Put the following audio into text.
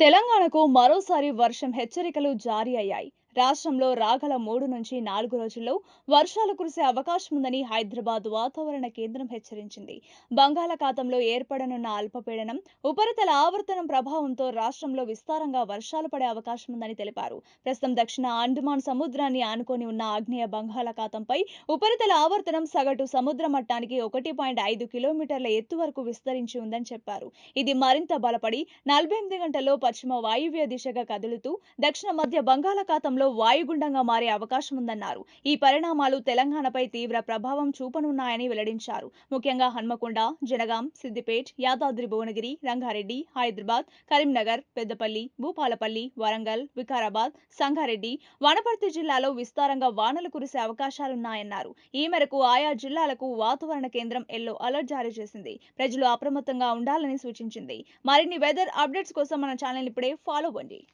తెలంగాణకు మరోసారి వర్షం హెచ్చరికలు జారీ అయ్యాయి. రాష్ట్రంలో రాగల మూడు నుంచి నాలుగు రోజుల్లో వర్షాలు కురిసే అవకాశం ఉందని హైదరాబాద్ వాతావరణ కేంద్రం హెచ్చరించింది. బంగాళాఖాతంలో ఏర్పడనున్న అల్పపీడనం ఉపరితల ఆవర్తనం ప్రభావంతో రాష్ట్రంలో విస్తారంగా వర్షాలు పడే అవకాశం ఉందని తెలిపారు. ప్రస్తుతం దక్షిణ అండమాన్ సముద్రాన్ని ఆనుకొని ఉన్న ఆగ్నేయ బంగాళాఖాతంపై ఉపరితల ఆవర్తనం సగటు సముద్ర మట్టానికి ఒకటి పాయింట్ ఐదు కిలోమీటర్ల ఎత్తు వరకు విస్తరించి ఉందని చెప్పారు. ఇది మరింత బలపడి నలభై ఎనిమిది గంటల్లో పశ్చిమ వాయువ్య దిశగా కదులుతూ దక్షిణ మధ్య బంగాళాఖాతంలో వాయుగుండంగా మారే అవకాశం ఉందన్నారు. ఈ పరిణామాలు తెలంగాణపై తీవ్ర ప్రభావం చూపనున్నాయని వెల్లడించారు. ముఖ్యంగా హన్మకొండ జనగాం సిద్దిపేట్ యాదాద్రి భువనగిరి రంగారెడ్డి హైదరాబాద్ కరీంనగర్ పెద్దపల్లి భూపాలపల్లి వరంగల్ వికారాబాద్ సంగారెడ్డి వనపర్తి జిల్లాలో విస్తారంగా వానలు కురిసే అవకాశాలున్నాయన్నారు. ఈ మేరకు ఆయా జిల్లాలకు వాతావరణ కేంద్రం ఎల్లో అలర్ట్ జారీ చేసింది. ప్రజలు అప్రమత్తంగా ఉండాలని సూచించింది. మరిన్ని వెదర్ అప్డేట్స్ కోసం మన ఛానల్ ఇప్పుడే ఫాలో అవ్వండి.